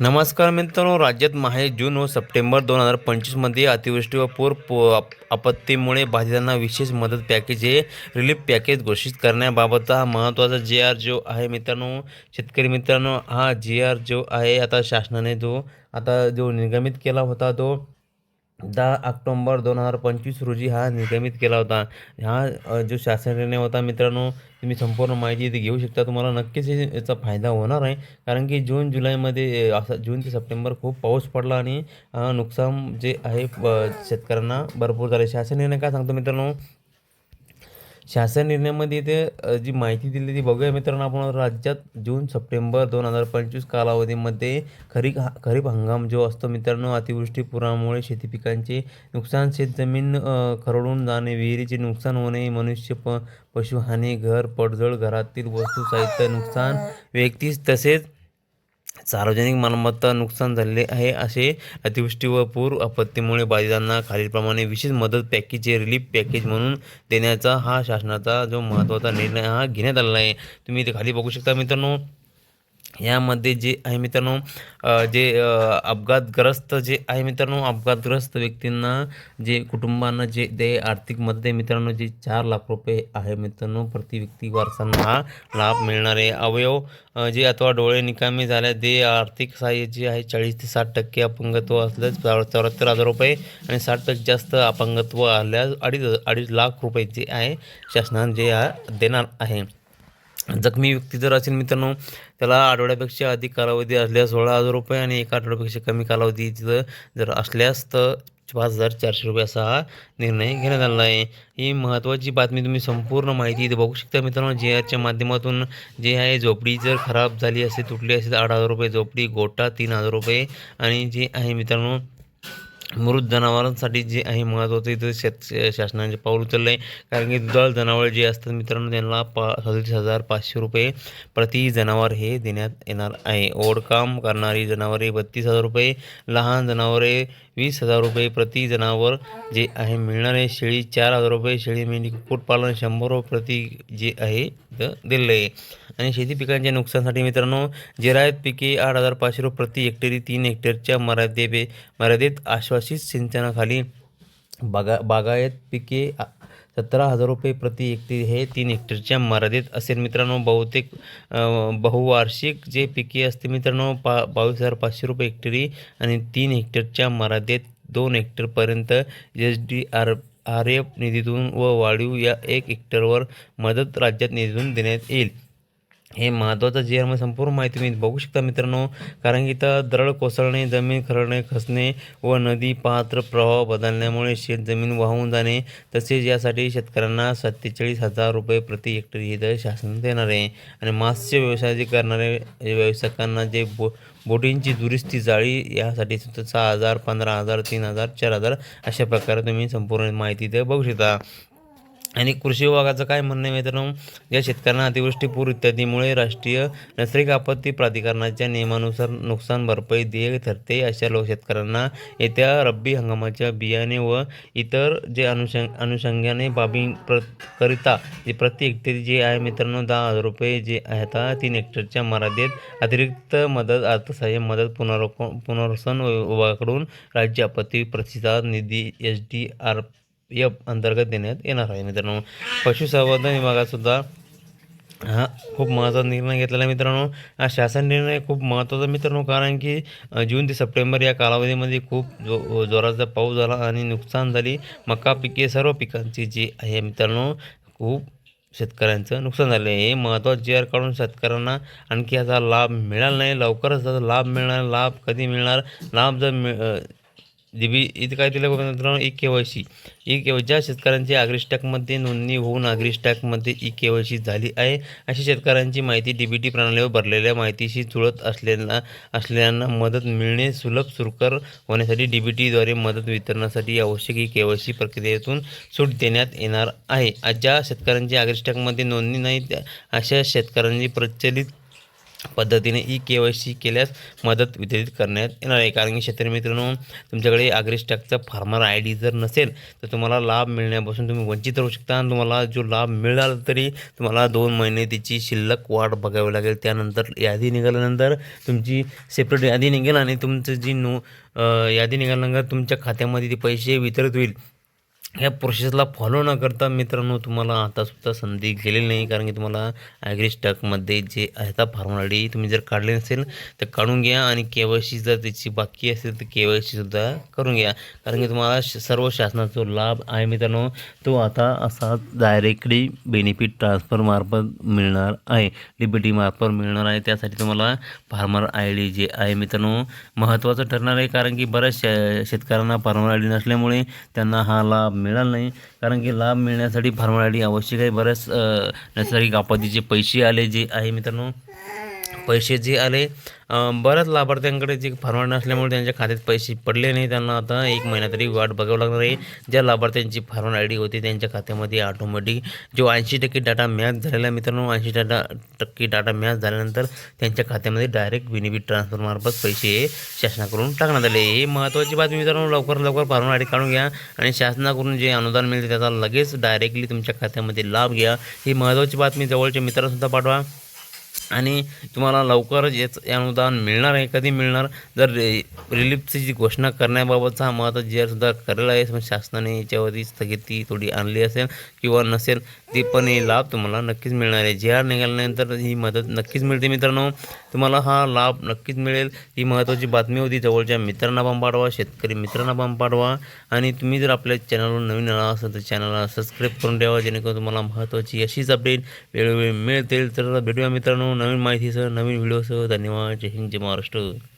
नमस्कार मित्रांनो राज्यात माहे जून व सप्टेंबर दोन हजार पंचवीसमध्ये अतिवृष्टी व पूर आपत्तीमुळे बाधितांना विशेष मदत पॅकेज हे रिलीफ पॅकेज घोषित करण्याबाबतचा हा महत्त्वाचा जे आर जो आहे मित्रांनो. शेतकरी मित्रांनो हा जे आर जो आहे. आता शासनाने जो आता जो निर्गमित केला होता तो दहा ऑक्टोंबर दोन हजार पंचवीस रोजी हा निर्गमित केला होता. हा जो शासन निर्णय होता मित्रांनो तुम्ही संपूर्ण माहिती इथे घेऊ शकता. तुम्हाला नक्कीच याचा फायदा होणार आहे. कारण की जून जुलैमध्ये असा जून ते सप्टेंबर खूप पाऊस पडला आणि नुकसान जे आहे शेतकऱ्यांना भरपूर झाले. शासन निर्णय काय सांगतो मित्रांनो शासन निर्णयामध्ये इथे जी माहिती दिली ती बघूया मित्रांनो. आपण राज्यात जून सप्टेंबर दोन हजार पंचवीस कालावधीमध्ये खरीप खरीप हंगाम जो असतो मित्रांनो अतिवृष्टी पुरामुळे शेती पिकांचे नुकसान शेतजमीन खरडून जाणे विहिरीचे नुकसान होणे मनुष्य प पशुहानी घर पडझड घरातील वस्तू साहित्य नुकसान व्यक्तीस तसेच सार्वजनिक मालमत्ता नुकसान झालेले आहे असे अतिवृष्टी व पूर आपत्तीमुळे बाधितांना खालीलप्रमाणे विशेष मदत पॅकेज हे रिलीफ पॅकेज म्हणून देण्याचा हा शासनाचा जो महत्त्वाचा निर्णय हा घेण्यात आलेला आहे. तुम्ही इथे खाली बघू शकता मित्रांनो. यामध्ये जे आहे मित्रांनो जे अपघातग्रस्त जे आहे मित्रांनो अपघातग्रस्त व्यक्तींना जे कुटुंबांना जे दे आर्थिक मदत मित्रांनो जे चार लाख रुपये आहे मित्रांनो प्रति व्यक्ती वारसांना हा लाभ मिळणार आहे. अवयव जे अथवा डोळे निकामी झाले ते आर्थिक सहाय्य जे आहे चाळीस ते साठ टक्के अपंगत्व असल्यास चौऱ्याहत्तर हजार रुपये आणि साठ टक्के जास्त अपंगत्व आल्यास अडीच अडीच लाख रुपये जे आहे शासनाने जे देणार आहे. जखमी व्यक्ती जर असेल मित्रांनो त्याला आठवड्यापेक्षा अधिक कालावधी असल्यास सोळा हजार रुपये आणि एका आठवड्यापेक्षा कमी कालावधी जर जर असल्यास तर पाच हजार चारशे रुपये असा हा निर्णय घेण्यात आला आहे. ही महत्त्वाची बातमी तुम्ही संपूर्ण माहिती इथे बघू शकता मित्रांनो. जे आरच्या माध्यमातून जे आहे झोपडी जर खराब झाली असेल तुटली असेल तर आठ हजार रुपये झोपडी गोटा तीन हजार रुपये आणि जे आहे मित्रांनो मृत जनावरांसाठी जे आहे महत्त्वाचं इथं शेत शासनाने पाऊल उचललं आहे कारण की दुधाळ जनावर जे असतात मित्रांनो त्यांना पा सदतीस हजार पाचशे रुपये प्रति जनावर हे देण्यात येणार आहे. ओढकाम करणारी जनावरे बत्तीस हजार रुपये लहान जनावरे वीस हजार रुपये प्रति जनावर जे आहे मिळणार आहे शेळी चार हजार रुपये. शेळी मेंढी कुक्कुटपालन शंभर रुपये प्रति जे आहे तर दिलेलं आहे आणि शेती पिकांच्या नुकसानासाठी मित्रांनो जिरायत पिके आठ हजार पाचशे रुपये प्रति हेक्टरी तीन हेक्टरच्या मर्यादे मर्यादित आश्वासित सिंचनाखाली बागा बागायत पिके सतरा हजार रुपये प्रति हेक्टर हे तीन हेक्टरच्या मर्यादेत असेल. मित्रांनो बहुतेक बहुवार्षिक जे पिके असते मित्रांनो पा बावीस हजार पाचशे रुपये हेक्टरी आणि तीन हेक्टरच्या मर्यादेत दोन हेक्टरपर्यंत S D R R F निधीतून व वाढीव या एक हेक्टरवर मदत राज्यात निधीतून देण्यात येईल. हे महत्त्वाचं जे आहे संपूर्ण माहिती तुम्ही बघू शकता मित्रांनो. कारण की इथं दरड कोसळणे जमीन खरडणे खसणे व नदी पात्र प्रवाह बदलण्यामुळे शेत जमीन वाहून जाणे तसेच यासाठी शेतकऱ्यांना सत्तेचाळीस हजार रुपये प्रति हेक्टर हे दर शासन देणार आहे. आणि मास्य व्यवसाय जे करणारे व्यावसायिकांना जे बो बोटींची दुरुस्ती जाळी यासाठी सुद्धा सहा हजार पंधरा हजार तीन हजार चार हजार अशा प्रकारे तुम्ही संपूर्ण माहिती इथे बघू शकता. आणि कृषी विभागाचं काय म्हणणं आहे मित्रांनो? या शेतकऱ्यांना अतिवृष्टी पूर इत्यादीमुळे राष्ट्रीय नैसर्गिक आपत्ती प्राधिकरणाच्या नियमानुसार नुकसान भरपाई देय ठरते अशा लोक शेतकऱ्यांना येत्या रब्बी हंगामाच्या बियाणे व इतर जे अनुषंग अनुषंगाने बाबी प्र करिता जे प्रति हेक्टर जे आहे मित्रांनो दहा हजार रुपये जे आहेत तीन हेक्टरच्या मर्यादेत अतिरिक्त मदत अर्थसहाय्य मदत पुनर्व पुनर्वसन विभागाकडून राज्य आपत्ती प्रतिसाद निधी एस डी आर या अंतर्गत देण्यात येणार आहे. मित्रांनो पशुसंवर्धन विभागातसुद्धा हा खूप महत्त्वाचा निर्णय घेतलेला आहे मित्रांनो. हा शासन निर्णय खूप महत्त्वाचा मित्रांनो कारण की जून ते सप्टेंबर या कालावधीमध्ये खूप जो जोराचा पाऊस झाला आणि नुकसान झाली. मका पिके सर्व पिकांची जी आहे मित्रांनो खूप शेतकऱ्यांचं नुकसान झालं. आहे हे महत्त्वाचं आर काढून शेतकऱ्यांना आणखी याचा लाभ मिळाला नाही. लवकरच त्याचा लाभ मिळणार लाभ कधी मिळणार? लाभ जर मिळ अ, बी इथं काय दिलं बघा मित्रांनो E K Y C. E K Y ज्या शेतकऱ्यांची अग्रिस्टॅकमध्ये नोंदणी होऊन अग्रिस्टॅकमध्ये ई के वाय सी झाली आहे अशा शेतकऱ्यांची माहिती डी बी टी प्रणालीवर भरलेल्या माहितीशी जुळत असलेल्या असलेल्यांना मदत मिळणे सुलभ सुरकर होण्यासाठी डी बी टीद्वारे मदत वितरणासाठी आवश्यक ई के वाय सी प्रक्रियेतून सूट देण्यात येणार आहे. ज्या शेतकऱ्यांची अग्रिस्टॅकमध्ये नोंदणी नाही त्या अशा शेतकऱ्यांनी प्रचलित पद्धतीने ई के वाय सी केल्यास मदत वितरित करण्यात येणार आहे. कारण की शेतकरी मित्रांनो तुमच्याकडे ॲग्रिस्टॅकचा फार्मर आय डी जर नसेल तर तुम्हाला लाभ मिळण्यापासून तुम्ही वंचित राहू शकता. आणि तुम्हाला जो लाभ मिळाला तरी तुम्हाला दोन महिने त्याची शिल्लक वाढ बघावी लागेल. त्यानंतर यादी निघाल्यानंतर तुमची सेपरेट यादी निघेल आणि तुमचं जी नो यादी निघाल्यानंतर तुमच्या खात्यामध्ये ते पैसे वितरित होईल. ह्या प्रोसेसला फॉलो न करता मित्रांनो तुम्हाला आतासुद्धा संधी गेलेली नाही कारण की तुम्हाला ॲग्री स्टॉकमध्ये जे आहे फार्मर आय डी तुम्ही जर काढले नसेल तर काढून घ्या आणि के वाय सी जर त्याची बाकी असेल तर के वाय सीसुद्धा करून घ्या. कारण की तुम्हाला श- सर्व शासनाचा जो लाभ आहे मित्रांनो तो आता असा डायरेक्टली बेनिफिट ट्रान्सफरमार्फत मिळणार आहे. डी बी टीमार्फत मिळणार आहे. त्यासाठी तुम्हाला फार्मर आय डी जे आहे मित्रांनो महत्त्वाचं ठरणार आहे कारण की बऱ्याच शे शेतकऱ्यांना फार्मर आय डी नसल्यामुळे त्यांना हा लाभ मिळाला नाही. कारण की लाभ मिळण्यासाठी फार्मर आय डी आवश्यक आहे. बऱ्याच नैसर्गिक आपत्तीचे पैसे आले जे आहे मित्रांनो. पैसे जे आले बऱ्याच लाभार्थ्यांकडे जे फार्मर नसल्यामुळे त्यांच्या खात्यात पैसे पडले नाही. त्यांना आता एक महिना तरी वाट बघावं लागणार आहे. ज्या लाभार्थ्यांची फार्मर आय डी होती त्यांच्या खात्यामध्ये ऑटोमॅटिक जो ऐंशी टक्के डाटा मॅच झालेला आहे मित्रांनो ऐंशी डाटा टक्के डाटा मॅच झाल्यानंतर त्यांच्या खात्यामध्ये डायरेक्ट बेनिफिट ट्रान्सफरमार्फत पैसे शासनाकडून टाकण्यात आले. हे महत्त्वाची बातमी मित्रांनो लवकर लवकर फार्मर आय डी काढून घ्या आणि शासनाकडून जे अनुदान मिळते त्याचा लगेच डायरेक्टली तुमच्या खात्यामध्ये लाभ घ्या. ही महत्त्वाची बातमी जवळच्या मित्रांसुद्धा पाठवा. आणि तुम्हाला लवकरच याच अनुदान मिळणार आहे कधी मिळणार? जर रि रिलीफची जी घोषणा करण्याबाबतचा हा महत्त्व जे सुद्धा करेल आहे पण शासनाने याच्यावरती स्थगिती थोडी आणली असेल किंवा नसेल ते पण हे लाभ तुम्हाला नक्कीच मिळणार आहे. जे आर निघाल्यानंतर ही मदत नक्कीच मिळते मित्रांनो. तुम्हाला हा लाभ नक्कीच मिळेल. ही महत्त्वाची बातमी होती जवळच्या मित्रांना पण पाठवा शेतकरी मित्रांना पण पाठवा. आणि तुम्ही जर आपल्या चॅनलवर नवीन आला असेल तर चॅनलला सबस्क्राईब करून ठेवा जेणेकरून तुम्हाला महत्त्वाची अशीच अपडेट वेळोवेळी मिळतील. तर भेटूया मित्रांनो नवीन माहितीसह नवीन व्हिडिओसह धन्यवाद. जय हिंद जय महाराष्ट्र.